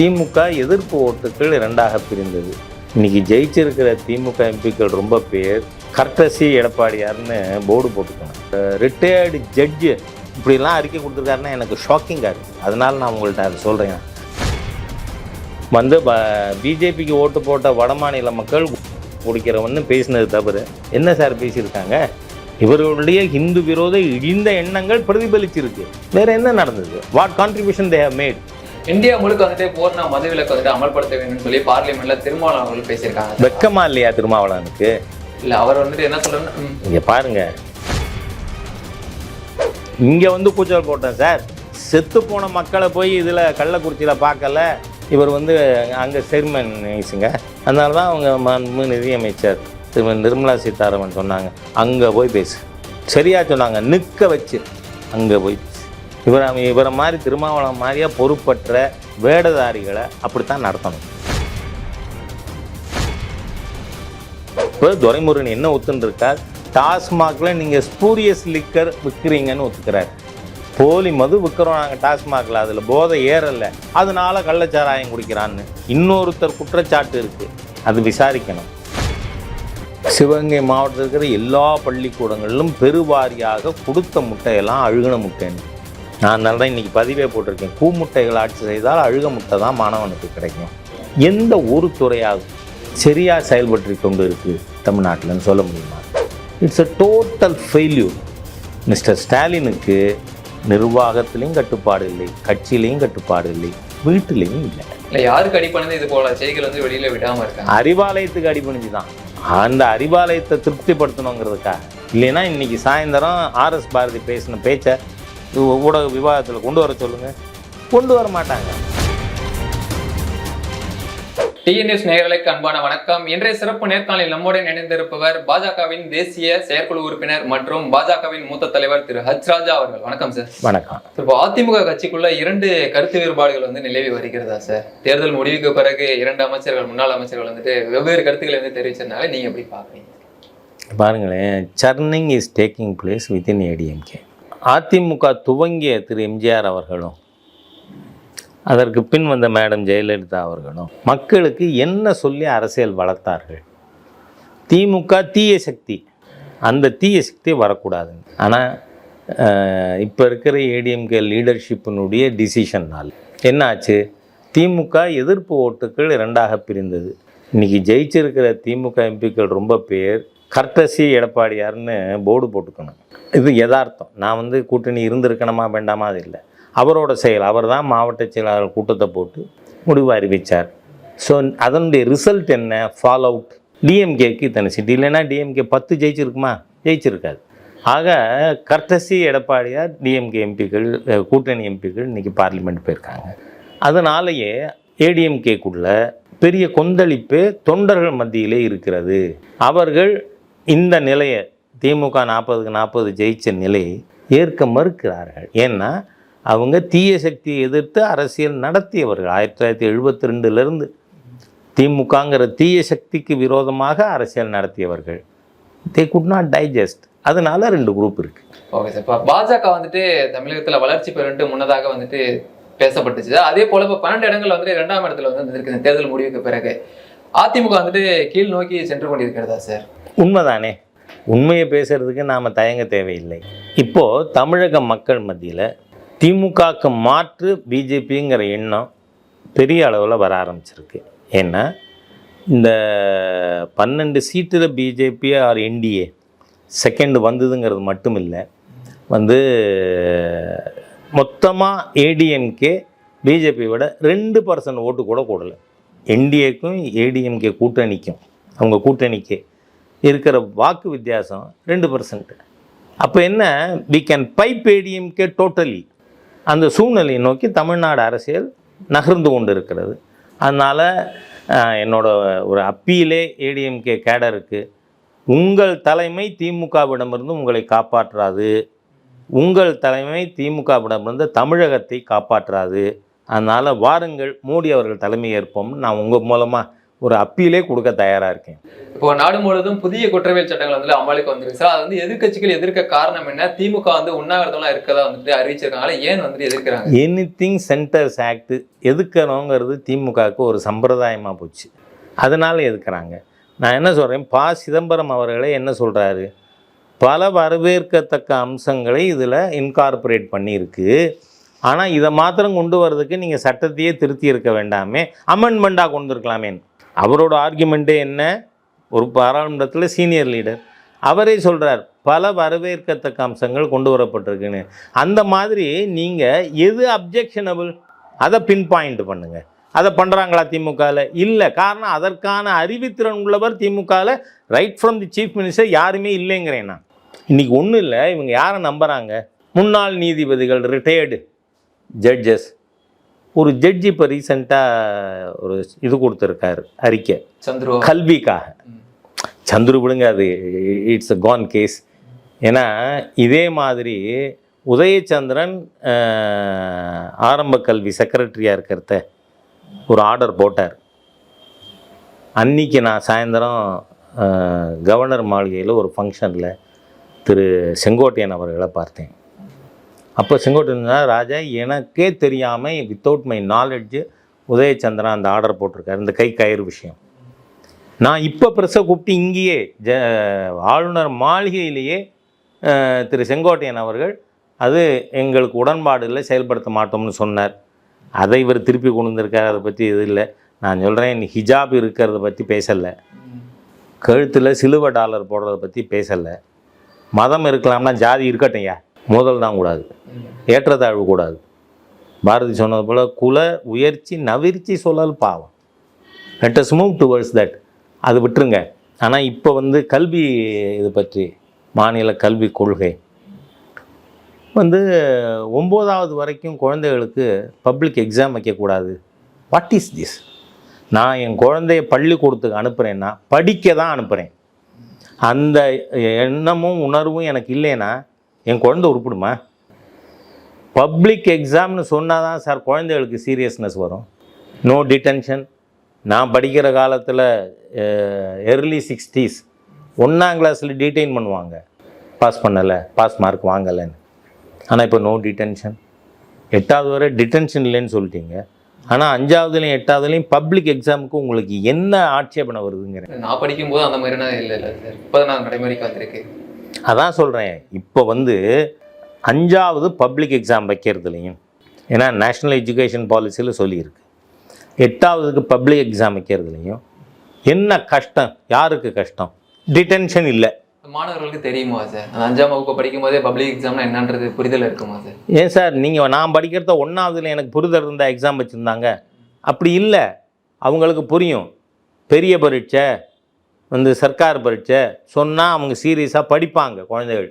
திமுக எதிர்ப்பு ஓட்டுகள் இரண்டாக பிரிந்தது. இன்னைக்கு ஜெயிச்சிருக்கிற திமுக எம்பிக்கள் ரொம்ப பேர். கர்டசி எடப்பாடியார்னு போர்டு போட்டுக்கணும். ரிட்டையர்டு ஜட்ஜு இப்படிலாம் அறிக்கை கொடுத்துருக்காருன்னா எனக்கு ஷாக்கிங்காக இருக்குது அதனால் நான் உங்கள்கிட்ட அதை சொல்கிறேன் வந்து ப பிஜேபிக்கு ஓட்டு போட்ட வட மாநில மக்கள் குடிக்கிறவன்னு பேசினது தவறு. என்ன சார் பேசியிருக்காங்க? இவர்களுடைய இந்து விரோத இழிந்த எண்ணங்கள் பிரதிபலிச்சிருக்கு. வேற என்ன நடந்தது? What contribution they have made India முழுக்க வந்துட்டு பூர்ண மதுவிலக்கு வந்துட்டு அமல்படுத்த வேண்டும் சொல்லி பார்லிமெண்ட்ல திருமாவளவன் அவர்கள் பேசியிருக்காங்க. வெக்கமா இல்லையா திருமாவளவனுக்கு? இல்ல அவர் வந்துட்டு என்ன சொல்றாருன்னா இங்க பாருங்க. இங்க வந்து கூச்சல் போட்டேன் சார். செத்து போன மக்களை போய் இதுல கள்ளக்குறிச்சியில பார்க்கல. இவர் வந்து அங்க செர்மன் நினைச்சுங்க அதனால தான் அவங்க மாண்பு நிதியமைச்சர் திருமதி நிர்மலா சீதாராமன் சொன்னாங்க. அங்க போய் பேசு. சரியா சொன்னாங்க. நிற்க வச்சு. அங்க போய் இவரை இவரை மாதிரி திருமாவளம் மாதிரியா பொறுப்பற்ற வேடதாரிகளை அப்படித்தான் நடத்தணும். இப்போ துரைமுருகன் என்ன ஒத்துன்னு டாஸ்மாகில் நீங்கள் ஸ்பூரியஸ் லிக்கர் விற்கிறீங்கன்னு ஒத்துக்கிறார். போலி மது விற்கிறோம் நாங்கள் டாஸ்மாகில் அதில் போதை ஏறலை. அதனால கள்ளச்சாராயம் குடிக்கிறான்னு இன்னொருத்தர் குற்றச்சாட்டு இருக்குது அது விசாரிக்கணும். சிவகங்கை மாவட்டத்தில் இருக்கிற எல்லா பள்ளிக்கூடங்களிலும் பெருவாரியாக கொடுத்த முட்டையெல்லாம் அழுகின முட்டைன்னு. நான் அதனால தான் இன்றைக்கி பதிவே போட்டிருக்கேன். பூ முட்டைகள் ஆட்சி செய்தால் அழுக முட்டை தான் மாணவனுக்கு கிடைக்கும். எந்த ஒரு துறையாகும் சரியாக செயல்பட்டு கொண்டு இருக்குது தமிழ்நாட்டில்னு சொல்ல முடியுமா? It's a total failure mister ஸ்டாலினுக்கு நிர்வாகத்திலையும் கட்டுப்பாடு இல்லை கட்சியிலையும் கட்டுப்பாடு இல்லை வீட்டிலையும் இல்லை. இல்ல யாருக்கு அடிப்படைந்து இது போல செய்திகள் வந்து வெளியில விடாம இருக்காங்க? அறிவாலயத்துக்கு அடிபணிஞ்சு தான் அந்த அறிவாலயத்தை திருப்திப்படுத்தணுங்கிறதுக்காக. இல்லைன்னா இன்னைக்கு சாயந்தரம் ஆர்எஸ் பாரதி பேசின பேச்சை ஊடக விவாதத்தில் கொண்டு வர சொல்லுங்க. கொண்டு வர மாட்டாங்க. டிஎன்எஸ் நேயர்களுக்கு அன்பான வணக்கம். இன்றைய சிறப்பு நேர்காணலில் நம்முடன் இணைந்திருப்பவர் பாஜகவின் தேசிய செயற்குழு உறுப்பினர் மற்றும் பாஜகவின் மூத்த தலைவர் திரு ஹச் ராஜா அவர்கள். வணக்கம் சார். வணக்கம். இப்போ அதிமுக கட்சிக்குள்ள இரண்டு கருத்து வேறுபாடுகள் வந்து நிலவி வருகிறதா சார்? தேர்தல் முடிவுக்கு பிறகு இரண்டு அமைச்சர்கள் முன்னாள் அமைச்சர்கள் வந்துட்டு வெவ்வேறு கருத்துக்களை வந்து தெரிவிச்சதுனால நீங்க எப்படி பாக்குறீங்க பாருங்களேன் churning is taking place within ADMK AIADMK துவங்கிய திரு எம்ஜிஆர் அவர்களும் அதற்கு பின் வந்த மேடம் ஜெயலலிதா அவர்களும் மக்களுக்கு என்ன சொல்லி அரசியல் வளர்த்தார்கள்? திமுக தீய சக்தி. அந்த தீய சக்தி வரக்கூடாது. ஆனால் இப்போ இருக்கிற ஏடிஎம்கே லீடர்ஷிப்பினுடைய டிசிஷன்னால் என்னாச்சு? திமுக எதிர்ப்பு ஓட்டுகள் இரண்டாக பிரிந்தது. இன்றைக்கி ஜெயிச்சிருக்கிற திமுக எம்பிக்கள் ரொம்ப பேர் கர்டசி எடப்பாடியார்னு போர்டு போட்டுக்கணும். இது யதார்த்தம். நான் வந்து கூட்டணி இருந்திருக்கணுமா வேண்டாமா அது இல்லை. அவரோட செயல் அவர் தான் மாவட்ட செயலாளர் கூட்டத்தை போட்டு முடிவு அறிவித்தார் ஸோ அதனுடைய ரிசல்ட் என்ன? ஃபால் அவுட் டிஎம்கேக்கு இத்தனை சீட்டு இல்லைன்னா டிஎம்கே பத்து ஜெயிச்சிருக்குமா? ஜெயிச்சிருக்காது. ஆக கர்டசி எடப்பாடியார் டிஎம்கே எம்பிக்கள் கூட்டணி எம்பிக்கள் இன்றைக்கி பார்லிமெண்ட் போயிருக்காங்க. அதனாலேயே ஏடிஎம்கேக்குள்ள பெரிய கொந்தளிப்பு தொண்டர்கள் மத்தியிலே இருக்கிறது. அவர்கள் இந்த நிலையை திமுக நாற்பதுக்கு நாற்பது ஜெயிச்ச நிலையை ஏற்க மறுக்கிறார்கள். ஏன்னா அவங்க தீய சக்தியை எதிர்த்து அரசியல் நடத்தியவர்கள். ஆயிரத்தி தொள்ளாயிரத்தி எழுபத்தி ரெண்டுலேருந்து திமுகங்கிற தீய சக்திக்கு விரோதமாக அரசியல் நடத்தியவர்கள். தே குட் நாட் டைஜஸ்ட் அதனால ரெண்டு குரூப் இருக்குது ஓகே சார் இப்போ பாஜக வந்துட்டு தமிழகத்தில் வளர்ச்சி பெறுன்ட்டு முன்னதாக வந்துட்டு பேசப்பட்டுச்சு. அதே போல இப்போ பன்னெண்டு இடங்கள் வந்துட்டு இரண்டாம் இடத்துல வந்து இருக்குது தேர்தல் முடிவுக்கு பிறகு. அதிமுக வந்துட்டு கீழ் நோக்கி சென்று கொண்டிருக்கிறதா சார் உண்மைதானே? உண்மையை பேசுகிறதுக்கு நாம் தயங்க தேவையில்லை. இப்போது தமிழக மக்கள் மத்தியில் திமுகக்கு மாற்று பிஜேபிங்கிற எண்ணம் பெரிய அளவில் வர ஆரம்பிச்சிருக்கு. ஏன்னா இந்த பன்னெண்டு சீட்டில் பிஜேபி ஆர் என்டிஏ செகண்ட் வந்ததுங்கிறது மட்டும் இல்லை வந்து மொத்தமாக ஏடிஎம்கே பிஜேபி விட ரெண்டு பர்சன்ட் ஓட்டு கூட கூடலை என்டிஏக்கும் ஏடிஎம்கே கூட்டணிக்கும் அவங்க கூட்டணிக்கே. இருக்கிற வாக்கு வித்தியாசம் ரெண்டு பர்சன்ட் அப்போ என்ன? We can wipe ADMK totally அந்த சூழ்நிலையை நோக்கி தமிழ்நாடு அரசியல் நகர்ந்து கொண்டு இருக்கிறது அதனால் என்னோட ஒரு அப்பீலே ஏடிஎம்கே கேடருக்கு உங்கள் தலைமை திமுகவிடமிருந்து உங்களை காப்பாற்றாது. உங்கள் தலைமை திமுகவிடமிருந்து தமிழகத்தை காப்பாற்றாது. அதனால் வாருங்கள் மோடி அவர்கள் தலைமை ஏற்போம்னு நான் உங்கள் மூலமாக ஒரு அப்பீலே கொடுக்க தயாராக இருக்கேன். இப்போ நாடு முழுவதும் புதிய குற்றவியல் சட்டங்கள் வந்து அமலுக்கு வந்திருக்கு. சார் அது வந்து எதிர்க்கட்சிகள் எதிர்க்க காரணம் என்ன? திமுக வந்து உண்ணாவிரதம்லாம் இருக்கதா வந்துட்டு அறிவிச்சிருக்காங்க ஏன் வந்துட்டு எதிர்க்கிறாங்க? எனி திங் சென்டர்ஸ் ஆக்ட் எதுக்கணுங்கிறது திமுகவுக்கு ஒரு சம்பிரதாயமாக போச்சு. அதனால் எதுக்குறாங்க? நான் என்ன சொல்கிறேன் ப. சிதம்பரம் அவர்களே என்ன சொல்கிறாரு பல வரவேற்கத்தக்க அம்சங்களை இதில் இன்கார்பரேட் பண்ணியிருக்கு. ஆனால் இதை மாத்திரம் கொண்டு வர்றதுக்கு நீங்கள் சட்டத்தையே திருத்தி இருக்க வேண்டாமே. அமெண்ட்மெண்ட்டாக கொண்டு இருக்கலாமே அவரோட ஆர்குமெண்ட்டே என்ன? ஒரு பாராளுமன்றத்தில் சீனியர் லீடர் அவரே சொல்கிறார் பல வரவேற்கத்தக்க அம்சங்கள் கொண்டு வரப்பட்டிருக்குன்னு. அந்த மாதிரி நீங்கள் எது அப்ஜெக்ஷனபிள் அதை பின் பாயிண்ட் பண்ணுங்கள் அதை பண்ணுறாங்களா திமுகவில் இல்லை. காரணம் அதற்கான அறிவுத்திறன் உள்ளவர் திமுகவில் right from the chief minister யாருமே இல்லைங்கிறேன் நான். இன்றைக்கி ஒன்றும் இல்லை இவங்க யாரை நம்புகிறாங்க முன்னாள் நீதிபதிகள் ரிட்டையர்டு ஜட்ஜஸ் ஒரு ஜட்ஜி இப்போ ரீசெண்டாக ஒரு இது கொடுத்துருக்காரு அறிக்கை. சந்துரு கல்விக்காக. சந்துரு விடுங்க அது இட்ஸ் அ கான் கேஸ் ஏன்னா இதே மாதிரி உதயச்சந்திரன் ஆரம்ப கல்வி செக்ரட்டரியாக இருக்கிறத ஒரு ஆர்டர் போட்டார். அன்னைக்கு நான் சாயந்தரம் கவர்னர் மாளிகையில் ஒரு ஃபங்க்ஷனில் திரு செங்கோட்டையன் அவர்களை பார்த்தேன். அப்போ செங்கோட்டையன் சொன்னார், ராஜா எனக்கே தெரியாமல் வித்தவுட் மை நாலெட்ஜு உதயச்சந்திரன் அந்த ஆர்டர் போட்டிருக்காரு. இந்த கை கயிறு விஷயம். நான் இப்போ ப்ரெஸ்ஸை கூப்பிட்டு இங்கேயே ஜ ஆளுநர் மாளிகையிலேயே திரு செங்கோட்டையன் அவர்கள் அது எங்களுக்கு உடன்பாடு செயல்படுத்த மாட்டோம்னு சொன்னார். அதை இவர் திருப்பி கொண்டு வந்திருக்காரு அதை பற்றி இது இல்லை. நான் சொல்கிறேன் ஹிஜாப் இருக்கிறத பற்றி பேசலை. கழுத்தில் சிலுவை டாலர் போடுறத பற்றி பேசலை. மதம் இருக்கலாம்னா ஜாதி இருக்கட்டும்யா மோதல் தான் கூடாது ஏற்றத்தாழ்வு கூடாது பாரதி சொன்னது போல் குல உயர்ச்சி நவிர்ச்சி சொல்லல் பாவம். Let us move towards that அது விட்டுருங்க. ஆனால் இப்போ வந்து கல்வி இது பற்றி மாநில கல்வி கொள்கை. வந்து ஒம்போதாவது வரைக்கும் குழந்தைகளுக்கு பப்ளிக் எக்ஸாம் வைக்கக்கூடாது. வாட் இஸ் திஸ் நான் என் குழந்தைய பள்ளிக்கூடத்துக்கு அனுப்புகிறேன்னா படிக்க தான் அனுப்புகிறேன் அந்த எண்ணமும் உணர்வும் எனக்கு இல்லைன்னா என் குழந்தை உருப்பிடுமா? பப்ளிக் எக்ஸாம்னு சொன்னால் தான் சார் குழந்தைகளுக்கு சீரியஸ்னஸ் வரும். நோ டிடென்ஷன் நான் படிக்கிற காலத்தில் எர்லி சிக்ஸ்டீஸ் ஒன்றாம் கிளாஸில் டீடைன் பண்ணுவாங்க. பாஸ் பண்ணலை பாஸ் மார்க் வாங்கலைன்னு. ஆனால் இப்போ நோ டிடென்ஷன் எட்டாவது வரை டிடென்ஷன் இல்லைன்னு சொல்லிட்டீங்க. ஆனால் அஞ்சாவதுலேயும் எட்டாவதுலேயும் பப்ளிக் எக்ஸாமுக்கு உங்களுக்கு என்ன ஆட்சேபனை வருதுங்கிறேன். நான் படிக்கும்போது அந்த மாதிரிலாம் இல்லை இல்லை சார் இப்போதான் நான் நடைமுறைக்கு வந்திருக்கு அதான் சொல்கிறேன் இப்போ வந்து அஞ்சாவது பப்ளிக் எக்ஸாம் வைக்கிறதுலையும் ஏன்னா நேஷ்னல் எஜுகேஷன் பாலிசியில் சொல்லியிருக்கு. எட்டாவதுக்கு பப்ளிக் எக்ஸாம் வைக்கிறதுலையும் என்ன கஷ்டம்? யாருக்கு கஷ்டம்? டிடென்ஷன் இல்லை. மாணவர்களுக்கு தெரியுமா சார் அஞ்சாம் வகுப்பு படிக்கும் போதே பப்ளிக் எக்ஸாம்னா என்னன்றது புரிதல் இருக்குமா சார் ஏன் சார் நீங்கள் நான் படிக்கிறத ஒன்றாவதுல எனக்கு புரிதல் இருந்தால் எக்ஸாம் வச்சுருந்தாங்க. அப்படி இல்லை. அவங்களுக்கு புரியும். பெரிய பரீட்சை வந்து சர்க்கார் பரீட்சை சொன்னால் அவங்க சீரியஸாக படிப்பாங்க குழந்தைகள்.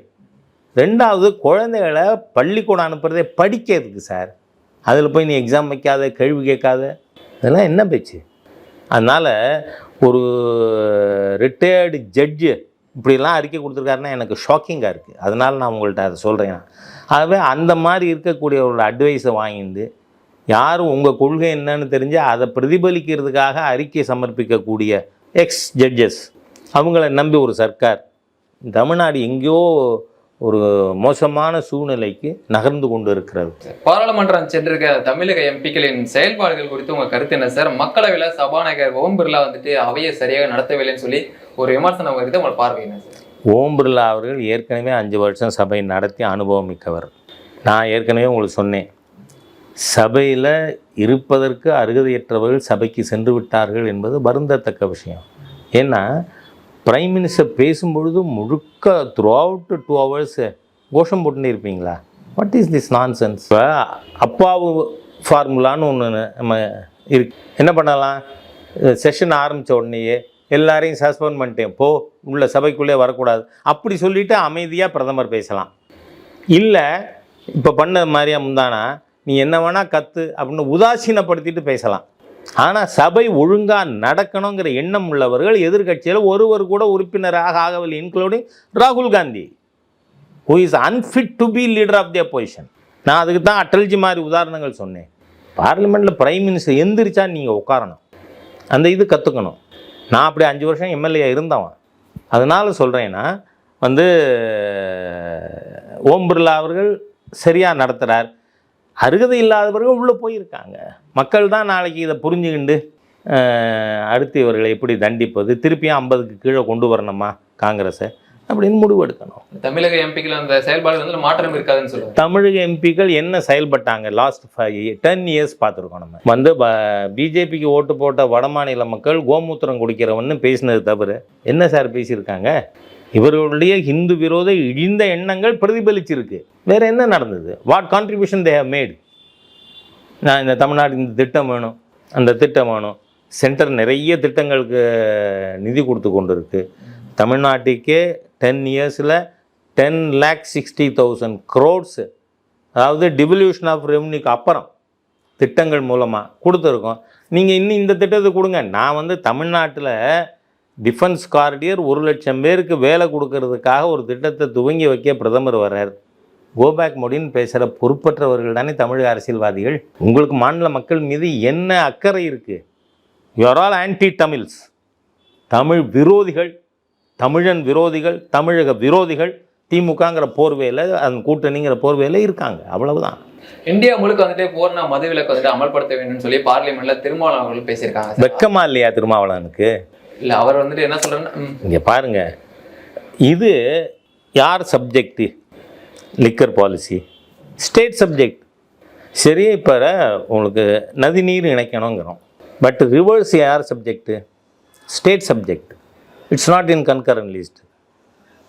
ரெண்டாவது குழந்தைகளை பள்ளிக்கூடம் அனுப்புகிறதே படிக்கிறதுக்கு சார் அதில் போய் நீ எக்ஸாம் வைக்காத கேள்வி கேட்காத. இதெல்லாம் என்ன பேச்சு? அதனால் ஒரு ரிட்டையர்டு ஜட்ஜு இப்படிலாம் அறிக்கை கொடுத்துருக்காருன்னா எனக்கு ஷாக்கிங்காக இருக்குது அதனால் நான் உங்கள்கிட்ட அதை சொல்கிறேன் ஆகவே அந்த மாதிரி இருக்கக்கூடியவர்களோட அட்வைஸை வாங்கிட்டு யாரும் உங்கள் கொள்கை என்னன்னு தெரிஞ்சு அதை பிரதிபலிக்கிறதுக்காக அறிக்கை சமர்ப்பிக்கக்கூடிய எக்ஸ் ஜட்ஜஸ் அவங்கள நம்பி ஒரு சர்க்கார். தமிழ்நாடு எங்கேயோ ஒரு மோசமான சூழ்நிலைக்கு நகர்ந்து கொண்டு இருக்கிறது. பாராளுமன்றம் சென்றிருக்க தமிழக எம்பிக்களின் செயல்பாடுகள் குறித்து உங்க கருத்து என்ன சார்? மக்களவையில் சபாநாயகர் ஓம் பிர்லா வந்துட்டு அவையை சரியாக நடத்தவில்லைன்னு சொல்லி ஒரு விமர்சனம் வருது. உங்களை பார்வை என்ன சார்? ஓம் பிர்லா அவர்கள் ஏற்கனவே அஞ்சு வருஷம் சபை நடத்தி அனுபவம் மிக்கவர். நான் ஏற்கனவே உங்களுக்கு சொன்னேன். சபையில் இருப்பதற்கு அருகதையற்றவர்கள் சபைக்கு சென்று விட்டார்கள் என்பது வருந்தத்தக்க விஷயம். ஏன்னா பிரைம் மினிஸ்டர் பேசும்பொழுது முழுக்க த்ரூ அவுட் டூ ஹவர்ஸ் கோஷம் போட்டுன்னு இருப்பீங்களா? What is this nonsense இப்போ அப்பாவு ஃபார்முலான்னு ஒன்று நம்ம இருக்கு. என்ன பண்ணலாம்? செஷன் ஆரம்பித்த உடனேயே எல்லாரையும் சஸ்பெண்ட் பண்ணிட்டேன். போ உள்ள சபைக்குள்ளே வரக்கூடாது. அப்படி சொல்லிவிட்டு அமைதியாக பிரதமர் பேசலாம். இல்லை இப்போ பண்ண மாதிரியா முந்தானா நீ என்ன வேணால் கற்று அப்படின்னு உதாசீனப்படுத்திட்டு பேசலாம். ஆனால் சபை ஒழுங்காக நடக்கணுங்கிற எண்ணம் உள்ளவர்கள் எதிர்க்கட்சியில் ஒருவர் கூட உறுப்பினராக ஆகவில்லை இன்க்ளூடிங் ராகுல் Gandhi who is unfit to be leader of the opposition நான் அதுக்கு தான் அட்டல்ஜி மாதிரி உதாரணங்கள் சொன்னேன். பார்லிமெண்ட்டில் பிரைம் மினிஸ்டர் எந்திரிச்சா நீங்கள் உட்காரணும். அந்த இது கற்றுக்கணும் நான் அப்படி அஞ்சு வருஷம் எம்எல்ஏ இருந்தவன். அதனால் சொல்கிறேன்னா வந்து ஓம் பிர்லா அவர்கள் சரியாக நடத்துகிறார் அருகதை இல்லாதவர்கள் உள்ளே போயிருக்காங்க. மக்கள் தான் நாளைக்கு இதை புரிஞ்சுக்கிண்டு அடுத்து இவர்களை எப்படி தண்டிப்பது திருப்பியும் ஐம்பதுக்கு கீழே கொண்டு வரணுமா காங்கிரஸை அப்படின்னு முடிவு எடுக்கணும். தமிழக எம்பிக்கள் அந்த செயல்பாடு வந்து மாற்றம் இருக்காதுன்னு சொல்லுவாங்க. தமிழக எம்பிக்கள் என்ன செயல்பட்டாங்க? லாஸ்ட் ஃபைவ் டென் இயர்ஸ் பார்த்துருக்கோம் நம்ம. வந்து பிஜேபிக்கு ஓட்டு போட்ட வடமாநில மக்கள் கோமூத்திரம் குடிக்கிறவன்னு பேசினது தவிர என்ன சார் பேசியிருக்காங்க? இவர்களுடைய ஹிந்து விரோத இழிந்த எண்ணங்கள் பிரதிபலிச்சிருக்கு. வேற என்ன நடந்தது? What contribution they have made நான் இந்த தமிழ்நாடு இந்த திட்டம் வேணும் அந்த திட்டம் வேணும். சென்டர் நிறைய திட்டங்களுக்கு நிதி கொடுத்து கொண்டு இருக்குது தமிழ்நாட்டுக்கே டென் இயர்ஸில் ten lakh sixty thousand crores அதாவது டிவல்யூஷன் ஆஃப் ரெவன்யூக்கு அப்புறம் திட்டங்கள் மூலமாக கொடுத்துருக்கோம். நீங்கள் இன்னும் இந்த திட்டத்தை கொடுங்க. நான் வந்து தமிழ்நாட்டில் டிஃபென்ஸ் கார்டியர் ஒரு லட்சம் பேருக்கு வேலை கொடுக்கறதுக்காக ஒரு திட்டத்தை துவங்கி வைக்க பிரதமர் வர்றார். கோபேக் மோடின்னு பேசுகிற பொறுப்பற்றவர்கள் தானே தமிழக அரசியல்வாதிகள். உங்களுக்கு மாநில மக்கள் மீது என்ன அக்கறை இருக்குது you are all anti Tamils Tamil விரோதிகள் தமிழன் விரோதிகள் தமிழக விரோதிகள் திமுகங்கிற போர்வையில் அந்த கூட்டணிங்கிற போர்வையில் இருக்காங்க. அவ்வளவுதான். இந்தியா முழுக்க வந்துட்டு பூர்ண மதுவிலக்கு வந்துட்டு அமல்படுத்த வேண்டும்னு சொல்லி பார்லிமெண்ட்ல திருமாவளவன் பேசியிருக்காங்க. வெக்கமா இல்லையா திருமாவளவனுக்கு? இல்லை அவர் வந்துட்டு என்ன சொல்றாருன்னா இங்கே பாருங்க. இது யார் subject liquor policy state subject சரி இப்போ உங்களுக்கு நதிநீர் இணைக்கணுங்கிறோம் பட் ரிவர்ஸ் யார் subject state subject it's not in concurrent list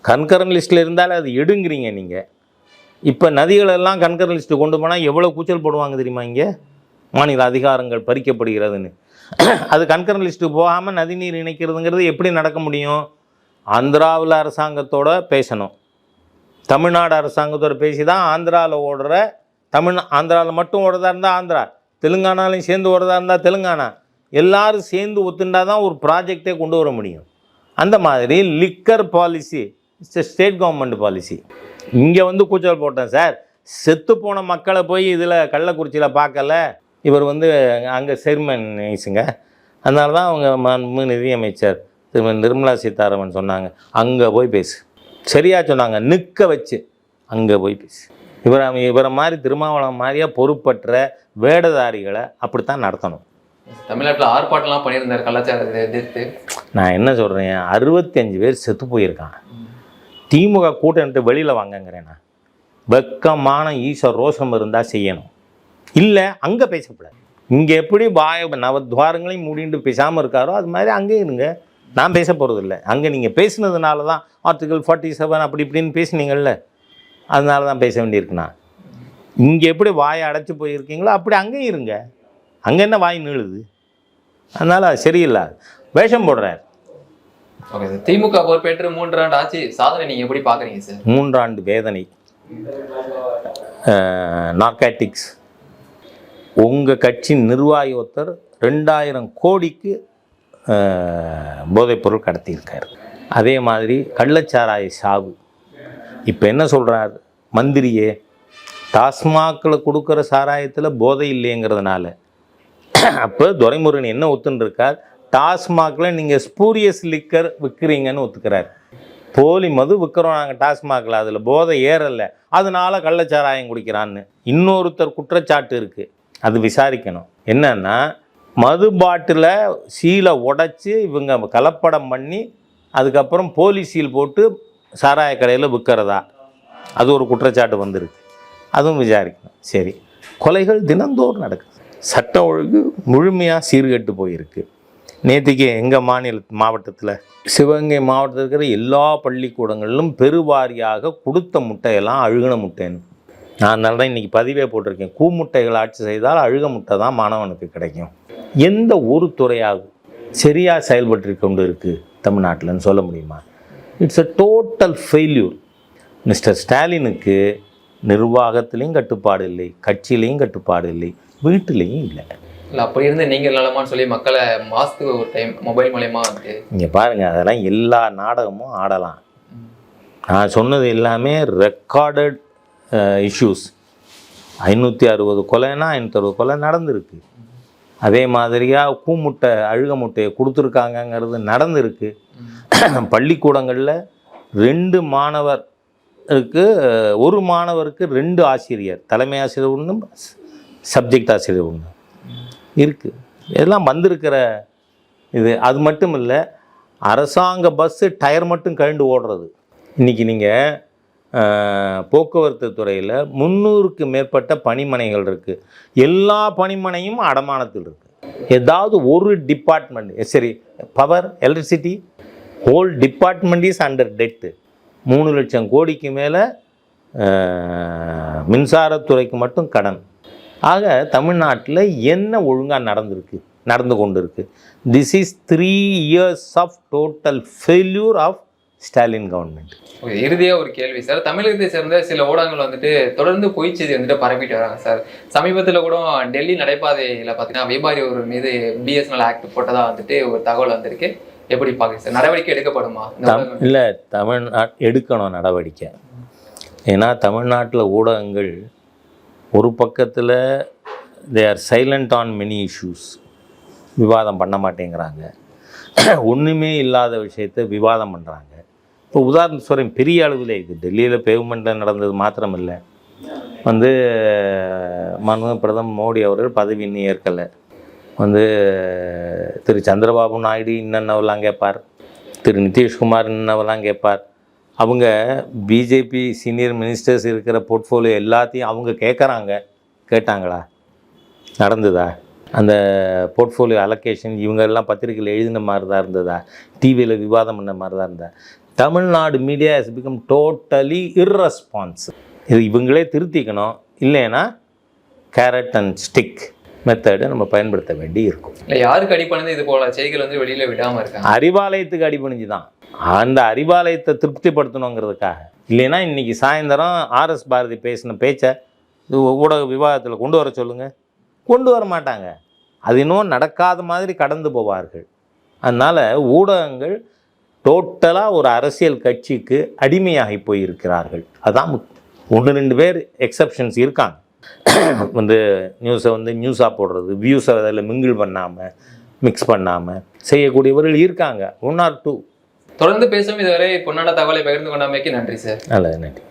concurrent லிஸ்ட்டில் இருந்தாலும் அது எடுங்கிறீங்க நீங்கள் இப்போ நதிகளெல்லாம் கன்கரன் லிஸ்ட்டு கொண்டு போனால் எவ்வளோ கூச்சல் போடுவாங்க தெரியுமா இங்கே? மாநில அதிகாரங்கள் பறிக்கப்படுகிறதுன்னு. அது கன்கரன் லிஸ்ட்டு போகாமல் நதிநீர் இணைக்கிறதுங்கிறது எப்படி நடக்க முடியும்? ஆந்திராவில் அரசாங்கத்தோட பேசணும். தமிழ்நாடு அரசாங்கத்தோட பேசி தான் ஆந்திராவில் ஓடுற தமிழ் ஆந்திராவில் மட்டும் ஓடுறதா இருந்தால் ஆந்திரா தெலுங்கானாலையும் சேர்ந்து ஓடுறதா இருந்தால் தெலுங்கானா. எல்லாரும் சேர்ந்து ஒத்துண்டா தான் ஒரு ப்ராஜெக்டே கொண்டு வர முடியும். அந்த மாதிரி liquor policy state government policy இங்கே வந்து கூச்சல் போட்டேன் சார். செத்து போன மக்களை போய் இதில் கள்ளக்குறிச்சியில் பார்க்கல. இவர் வந்து அங்கே சேர்மன் நைஸுங்க அதனால தான் அவங்க மாண்பு நிதியமைச்சர் திருமதி நிர்மலா சீதாராமன் சொன்னாங்க. அங்கே போய் பேசு. சரியா சொன்னாங்க. நிற்க வச்சு அங்கே போய் பேசு. இவரை இவரை மாதிரி திருமாவளவன் மாதிரியா பொறுப்பற்ற வேடதாரிகளை அப்படித்தான் நடத்தணும். தமிழ்நாட்டுல ஆர்ப்பாட்டம்லாம் பண்ணியிருந்தார் கலாச்சாரத்தை எதிர்த்து. நான் என்ன சொல்கிறேன் அறுபத்தஞ்சு பேர் செத்து போயிருக்கான் திமுக கூட்டணிட்டு வெளியில் வாங்கங்கிறேன் நான். வெக்கமான ஈஸ்வர் ரோஷம் இருந்தால் செய்யணும். இல்லை அங்கே பேசக்கூடாது இங்கே எப்படி வாய நவத்வாரங்களையும் மூடிட்டு பேசாமல் இருக்காரோ அது மாதிரி அங்கே இருங்க. நான் பேச போகிறதில்ல அங்கே நீங்கள் பேசுனதுனால தான் ஆர்டிகல் ஃபார்ட்டி செவன் அப்படி இப்படின்னு பேசுனீங்கள்ல அதனால தான் பேச வேண்டியிருக்குண்ணா இங்கே எப்படி வாயை அடைச்சி போயிருக்கீங்களோ அப்படி அங்கேயும் இருங்க. அங்கே என்ன வாய் நீளுது? அதனால் அது சரியில்லை வேஷம் போடுறார். ஓகே சார் திமுக பொறுப்பேற்று மூன்றாண்டு ஆட்சி சாதனை நீங்க எப்படி பாக்குறீங்க சார் மூன்றாண்டு வேதனை. நார்காட்டிக்ஸ் உங்கள் கட்சி நிர்வாகி ஒருத்தர் ரெண்டாயிரம் கோடிக்கு போதைப்பொருள் கடத்தியிருக்கார். அதே மாதிரி கள்ளச்சாராய சாவு. இப்போ என்ன சொல்கிறார் மந்திரியே டாஸ்மாகில் கொடுக்குற சாராயத்தில் போதை இல்லைங்கிறதுனால. அப்போ துரைமுருகன் என்ன ஒத்துன்னு இருக்கார் டாஸ்மாகில் நீங்கள் ஸ்பூரியஸ் லிக்கர் விற்கிறீங்கன்னு ஒத்துக்கிறார். போலி மது விற்கிறோம் நாங்கள் டாஸ்மாகில் அதில் போதை ஏறலை. அதனால கள்ளச்சாராயம் குடிக்கிறான்னு. இன்னொருத்தர் குற்றச்சாட்டு இருக்குது அது விசாரிக்கணும். என்னன்னா மது பாட்டில் சீலை உடைச்சி இவங்க கலப்படம் பண்ணி அதுக்கப்புறம் போலி சீல் போட்டு சாராய கடையில் விற்கிறதா அது ஒரு குற்றச்சாட்டு வந்திருக்கு. அதுவும் விசாரிக்கணும். சரி. கொலைகள் தினந்தோறும் நடக்குது. சட்ட ஒழுங்கு முழுமையாக சீர்கெட்டு போயிருக்கு. நேற்றுக்கு எங்கள் மாநில மாவட்டத்தில் சிவகங்கை மாவட்டத்தில் இருக்கிற எல்லா பள்ளிக்கூடங்களிலும் பெருவாரியாக கொடுத்த முட்டையெல்லாம் அழுகின முட்டைன்னு. அதனால தான் இன்றைக்கி பதிவே போட்டிருக்கேன். கூமுட்டைகள் ஆட்சி செய்தால் அழுக முட்டை தான் மாணவனுக்கு கிடைக்கும். எந்த ஒரு துறையாவது சரியாக செயல்பட்டு கொண்டு இருக்குது தமிழ்நாட்டில்னு சொல்ல முடியுமா? It's a total failure mister ஸ்டாலினுக்கு நிர்வாகத்திலையும் கட்டுப்பாடு இல்லை கட்சியிலையும் கட்டுப்பாடு இல்லை வீட்டிலையும் இல்லை. இல்ல அப்படி இருந்து நீங்க நலமான்னு சொல்லி மக்களை மாசத்துக்கு ஒரு டைம் மொபைல் மூலயமா வந்து இங்கே பாருங்கள் அதெல்லாம் எல்லா நாடகமும் ஆடலாம். நான் சொன்னது எல்லாமே ரெக்கார்டட் இஷ்யூஸ் ஐநூற்றி அறுபது கொலைனா ஐநூற்றி அறுபது கொலை நடந்திருக்கு. அதே மாதிரியாக கூமுட்டை அழுக முட்டையை கொடுத்துருக்காங்கங்கிறது நடந்திருக்கு. பள்ளிக்கூடங்களில் ரெண்டு மாணவருக்கு ஒரு மாணவருக்கு ரெண்டு ஆசிரியர். தலைமை ஆசிரியர் ஒன்று சப்ஜெக்ட் ஆசிரியர் ஒன்று இருக்குது இதெல்லாம் வந்திருக்கிற இது. அது மட்டும் இல்லை அரசாங்க பஸ்ஸு டயர் மட்டும் கழண்டு ஓடுறது. இன்றைக்கி நீங்கள் போக்குவரத்து துறையில் முந்நூறுக்கு மேற்பட்ட பணிமனைகள் இருக்குது எல்லா பணிமனையும் அடமானத்தில் இருக்குது ஏதாவது ஒரு டிபார்ட்மெண்ட் சரி power electricity whole department is under debt மூணு லட்சம் கோடிக்கு மேலே மின்சாரத்துறைக்கு மட்டும் கடன். ஆக தமிழ்நாட்டில் என்ன ஒழுங்காக நடந்திருக்கு நடந்து கொண்டு இருக்கு this is three years of total failure of Stalin government. Okay இறுதியா ஒரு கேள்வி சார். தமிழகத்தை சேர்ந்த சில ஊடகங்கள் வந்துட்டு தொடர்ந்து பொய் செய்தி வந்துட்டு பரப்பிட்டு வராங்க சார். சமீபத்துல கூட டெல்லி நடைபாதையில பாத்தீங்கன்னா வியாபாரி ஒரு மீது பிஎஸ்என்எல் ஆக்ட் போட்டதா வந்துட்டு ஒரு தகவல் வந்திருக்கு. எப்படி பாக்குறீங்க சார்? நடவடிக்கை எடுக்கப்படுமா? இல்லை தமிழ்நாட் எடுக்கணும் நடவடிக்கை. ஏன்னா தமிழ்நாட்டில் ஊடகங்கள் ஒரு பக்கத்தில் they are silent on many issues விவாதம் பண்ண மாட்டேங்கிறாங்க. ஒன்றுமே இல்லாத விஷயத்தை விவாதம் பண்ணுறாங்க இப்போ உதாரணம் சொல்கிறேன் பெரிய அளவில் இது டெல்லியில் பேமெண்ட்டில் நடந்தது மாத்திரம் இல்லை வந்து மனு பிரதம் மோடி அவர்கள் பதவி இன்னும் ஏற்கலை. வந்து திரு சந்திரபாபு நாயுடு இன்னென்னவெல்லாம் கேட்பார். திரு நிதிஷ்குமார் இன்னவெல்லாம் கேட்பார். அவங்க பிஜேபி சீனியர் மினிஸ்டர்ஸ் இருக்கிற போர்ட்ஃபோலியோ எல்லாத்தையும் அவங்க கேட்குறாங்க. கேட்டாங்களா? நடந்ததா? அந்த போர்ட்ஃபோலியோ அலோகேஷன் இவங்க எல்லாம் பத்திரிக்கையில் எழுதின மாதிரி தான் இருந்ததா? டிவியில் விவாதம் பண்ண மாதிரி தான் இருந்தா Tamil Nadu media has become totally irresponsible. இது இவங்களே திருத்திக்கணும். இல்லைன்னா கேரட் அண்ட் ஸ்டிக் மெத்தடை நம்ம பயன்படுத்த வேண்டி இருக்கும். இல்ல யாருக்கு அடிப்படைந்து இது போல செய்திகள் வந்து வெளியில விடாம இருக்காங்க? அறிவாலயத்துக்கு அடிபணிஞ்சு தான். அந்த அறிவாலயத்தை திருப்திப்படுத்தணுங்கிறதுக்காக. இல்லைன்னா இன்னைக்கு சாயந்தரம் ஆர்எஸ் பாரதி பேசின பேச்சை ஊடக விவாதத்தில் கொண்டு வர சொல்லுங்க. கொண்டு வர மாட்டாங்க. அது இன்னும் நடக்காத மாதிரி கடந்து போவார்கள். அதனால் ஊடகங்கள் டோட்டலாக ஒரு அரசியல் கட்சிக்கு அடிமையாகி போயிருக்கிறார்கள். அதான் ஒன்று ரெண்டு பேர் எக்ஸப்ஷன்ஸ் இருக்காங்க. வந்து நியூஸை வந்து நியூஸாக போடுறது வியூஸை அதில் மிங்கிள் பண்ணாமல் மிக்ஸ் பண்ணாமல் செய்யக்கூடியவர்கள் இருக்காங்க. ஒன் ஆர் டூ தொடர்ந்து பேசும் இதுவரை பொன்னாட தகவலை பகிர்ந்து கொண்டமைக்கு நன்றி சார். நல்லது நன்றி.